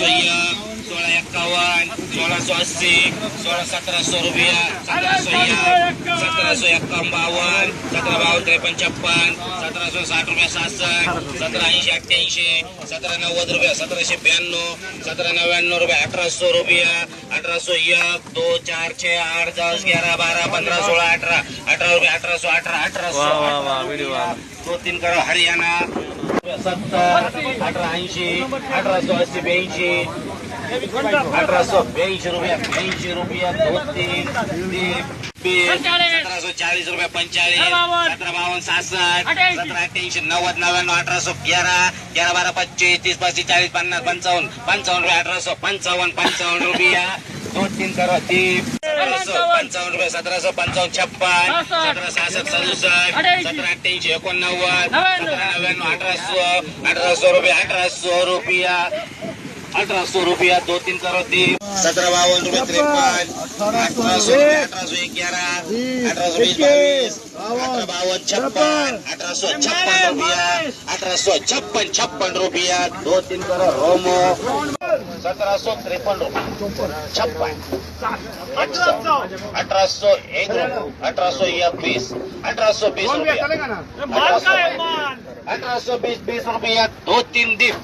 可以啊 सोळाशे अस्सी सोळा सतराशे रुपया सतराशे एक सतराशे एक्कावन्न बावन्न सतरा बावन्न त्रेपन्न छप्पन सतराशे साठ रुपया सहासष्ट सतरा ऐंशी अठ्ठ्याऐंशी सतरा नव्वद रुपया सतराशे ब्याण्णव सतरा नव्याण्णव रुपया अठराशे रुपया अठराशे एक दो चार छे आठ दस ग्यारह बारह पंधरा सोळा अठरा अठरा रुपया अठराशे अठरा अठराशे वा वा वा व्हिडिओ आला दो तीन करो हरियाणा सत्तर अठरा ऐंशी अठराशे अस्सी ब्याऐंशी अठराशे ब्याऐंशी रुपया ब्याऐंशी रुपया दोन तीन तीन बीस सतराशे चाळीस रुपया पंचाळीस सतरा बावन्न सहासष्ट सतरा अठ्ठ्याऐंशी नव्वद नव्याण्णव अठराशे ग्यारा ग्यारा बारा पच्चीस तीस पस्तीस चाळीस पन्नास पंचावन्न पंचावन्न रुपया अठराशे पंचावन्न पंचावन्न रुपया. दोन तीन करो तीन. पंचावन्न रुपया सतराशे पंचावन्न छप्पन सतरा सहासष्ट सदुसष्ट सतरा अठ्ठ्याऐंशी एकोणनव्वद सतरा नव्याण्णव अठराशे अठराशे रुपया अठराशे रुपया. अठराशे रुपया दो तीन करो तीन सतरा बावन्न रुपये त्रेपन्न. अठराशे रुपये अठराशे एक ग्यारह अठराशे वीस बावीस. अठरा बावन्न छप्पन. अठराशे छप्पन रुपया. अठराशे छप्पन छप्पन रुपया. दो तीन करो रोमो. सतराशे त्रेपन्न रुपये. छप्पन. अठराशे एक रुपये. अठराशे एकवीस. अठराशे बीस रुपया. अठराशे बीस बीस रुपया. दो तीन दीप.